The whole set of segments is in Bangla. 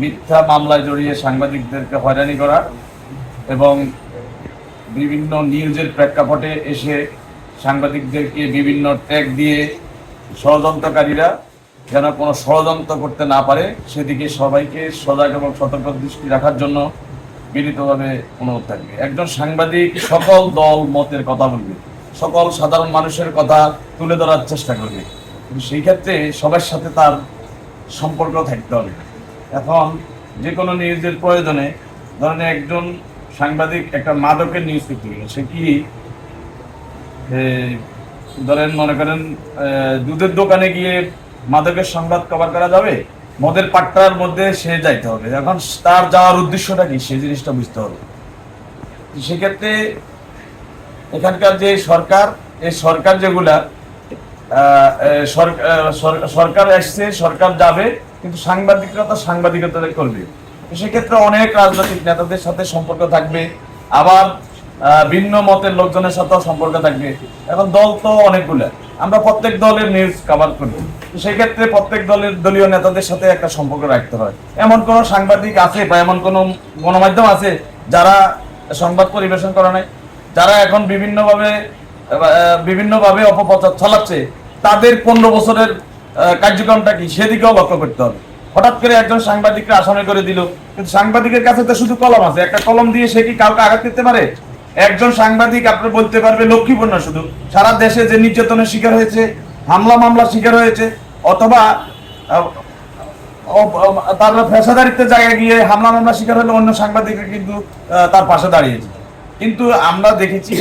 মিথ্যা মামলায় জড়িয়ে সাংবাদিকদেরকে হয়রানি করা এবং বিভিন্ন নিউজের প্রেক্ষাপটে এসে সাংবাদিকদেরকে বিভিন্ন ট্যাগ দিয়ে ষড়যন্ত্রকারীরা যেন কোনো ষড়যন্ত্র করতে না পারে, সেদিকে সবাইকে সজাগ এবং সতর্ক দৃষ্টি রাখার জন্য বিনীতভাবে অনুরোধ থাকবে। একজন সাংবাদিক সকল দল, মতের কথা বলবে, সকল সাধারণ মানুষের কথা তুলে ধরার চেষ্টা করবে। কিন্তু সেই ক্ষেত্রে সবার সাথে তার সম্পর্ক থাকতে হবে। এখন যে কোনো নিউজের প্রয়োজনে ধরেন একজন সাংবাদিক একটা মাদকের নিউজ করতে গেল, সে কি ধরেন মনে করেন দুধের দোকানে গিয়ে মাদকের সংবাদ কভার করা যাবে? মদের পাট্টার মধ্যে সে যাইতে হবে। এখন তার যাওয়ার উদ্দেশ্যটা কি? সেই জিনিসটা বুঝতে হবে। সেক্ষেত্রে এখানকার যে সরকার, এই সরকার যেগুলা সরকার আসছে, সরকার যাবে কিন্তু সাংবাদিকরা তো সাংবাদিকতা করবে। সেক্ষেত্রে অনেক রাজনৈতিক নেতাদের সাথে সম্পর্ক থাকবে। আবার ভিন্ন মতের লোকজনের সাথেও সম্পর্ক থাকবে। এখন দল তো অনেকগুলো। আমরা প্রত্যেক দলের নিউজ কভার করি সেক্ষেত্রে প্রত্যেক দলের দলীয় নেতাদের সাথে একটা সম্পর্ক রাখতে হয়। এমন কোন সাংবাদিক আছে বা এমন কোন গণমাধ্যম আছে যারা সংবাদ পরিবেশন করে নাই? যারা এখন বিভিন্নভাবে বিভিন্নভাবে অপপ্রচার চালাচ্ছে? তাদের পনেরো বছরের কার্যক্রমটা কি? সেদিকেও লক্ষ্য করতে হবে। হঠাৎ করে একজন সাংবাদিককে আসামি করে দিল। কিন্তু সাংবাদিকের কাছে তো শুধু কলম আছে। একটা কলম দিয়ে সে কি কাউকে আঘাত করতে পারে? একজন সাংবাদিক আপনি বলতে পারবে লক্ষ্মীপূর্ণ শুধু। সারা দেশে যে নির্যাতনের শিকার হয়েছে, হামলা মামলা শিকার হয়েছে, অথবা তার পেশাদারিত্বের জায়গায় গিয়ে হামলা মামলা শিকার হলে অন্য সাংবাদিকরা কিন্তু তার পাশে দাঁড়িয়েছে কিন্তু আমরা দেখেছি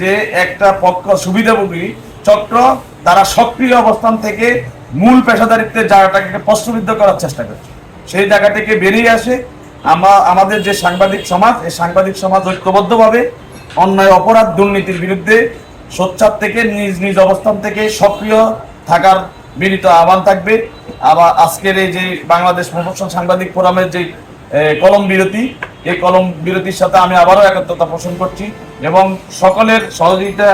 যে একটা পক্ষ সুবিধাভোগী চক্র তারা সক্রিয় অবস্থান থেকে মূল পেশাদারিত্বের জায়গাটাকে প্রশ্নবিদ্ধ করার চেষ্টা করছে সেই জায়গা থেকে বেরিয়ে আসে আমরা আমাদের যে সাংবাদিক সমাজ, এই সাংবাদিক সমাজ ঐক্যবদ্ধভাবে অন্যায়, অপরাধ, দুর্নীতির বিরুদ্ধে সোচ্চার থেকে, নিজ নিজ অবস্থান থেকে সক্রিয় থাকার বিনীত আহ্বান থাকবে। আবার আজকের এই যে বাংলাদেশ প্রফেশন সাংবাদিক ফোরামের যে কলম বিরতি, এই কলম বিরতির সাথে আমি আবারও একত্রতা পোষণ করছি এবং সকলের সহযোগিতা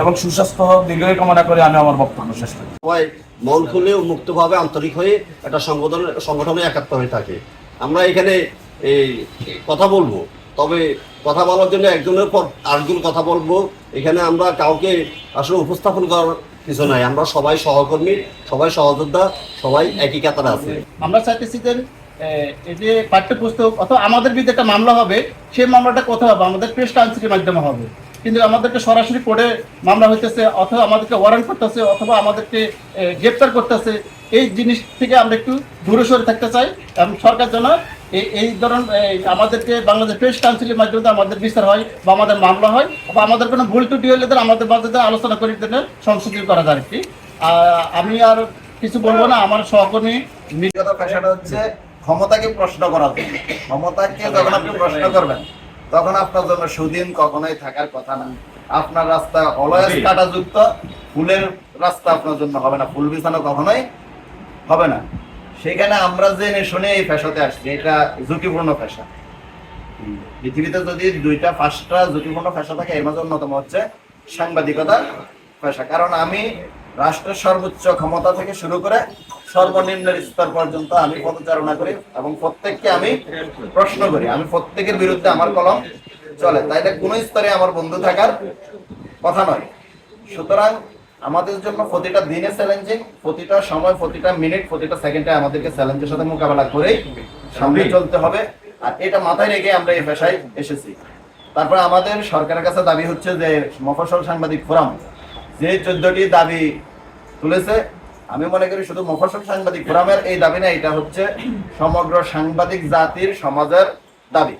এবং সুস্বাস্থ্য দীর্ঘই কামনা করে আমি আমার বক্তব্য শেষ করি। সবাই মন খুলে উন্মুক্তভাবে আন্তরিক হয়ে একটা সংগঠন সংগঠনে একাত্ম হয়ে থাকে। আমরা এখানে এই কথা বলব তবে কথা বলার জন্য একজনের পর আরেকজন কথা বলব। এখানে আমরা কাউকে আসলে উপস্থাপন করার কিছু নাই। আমরা সবাই সহকর্মী সবাই সহযোদ্ধা সবাই একই কাতারে আছে। আমরা চাইতেছি যে এই যে পাঠ্যপুস্তক অথবা আমাদের বিরুদ্ধে একটা মামলা হবে সেই মামলাটা কোথায় হবে? আমাদের প্রেস কাউন্সিলের মাধ্যমে হবে। কিন্তু আমাদেরকে সরাসরি কোর্টে মামলা হইতেছে, অথবা আমাদেরকে ওয়ারেন্ট করতেছে, অথবা আমাদেরকে গ্রেপ্তার করতেছে। এই জিনিস থেকে আমরা একটু দূরে সরে থাকতে চাই এবং সরকার যেন এই ধরুন আমাদেরকে বাংলাদেশ প্রেস কাউন্সিলের মাধ্যমে আমাদের বিচার হয় বা আমাদের মামলা হয়, বা আমাদের কোনো ভুল ত্রুটি হলে আমাদের মাঝে আলোচনা করে দিলে সংশোধন করা যায় আর কি আমি আর কিছু বলব না, আমার সহকর্মী ব্যক্তিগত পেশাটা হচ্ছে, ক্ষমতাকে প্রশ্ন করা ক্ষমতাকে যখন আপনি প্রশ্ন করবেন তখন আপনার জন্য সুদিন কখনোই থাকার কথা না। আপনার রাস্তা অলয়েস কাটাযুক্ত ফুলের রাস্তা আপনার জন্য হবে না ফুল বিছানো কখনোই হবে না। সেখানে আমরা জেনে শুনে এই ফ্যাশাতে আসছি এটা ঝুঁকিপূর্ণ পেশা পৃথিবীতে যদি দুইটা পাঁচটা ঝুঁকিপূর্ণ ফ্যাশা থাকে এর মাঝে অন্যতম হচ্ছে সাংবাদিকতার পেশা কারণ আমি রাষ্ট্রের সর্বোচ্চ ক্ষমতা থেকে শুরু করে সর্বনিম্ন স্তর পর্যন্ত আমি পদচারণা করি এবং প্রত্যেককে আমি প্রশ্ন করি। আমি প্রত্যেকের বিরুদ্ধে আমার কলম চলে। তাইলে কোন স্তরে আমার বন্ধু থাকার কথা নয়। সুতরাং আমাদের জন্য প্রতিটা দিনে চ্যালেঞ্জিং প্রতিটা সময় প্রতিটা মিনিট প্রতিটা সেকেন্ডে আমাদেরকে চ্যালেঞ্জের সাথে মোকাবেলা করেই সামনে চলতে হবে। আর এটা মাথায় রেখে আমরা এই পেশায় এসেছি। তারপর আমাদের সরকারের কাছে দাবি হচ্ছে যে মফস্বল সাংবাদিক ফোরাম যে চোদ্দটি দাবি তুলেছে আমি মনে করি শুধু মফসল সাংবাদিক ফোরামের এই দাবি না, এটা হচ্ছে সমগ্র সাংবাদিক জাতির, সমাজের দাবি।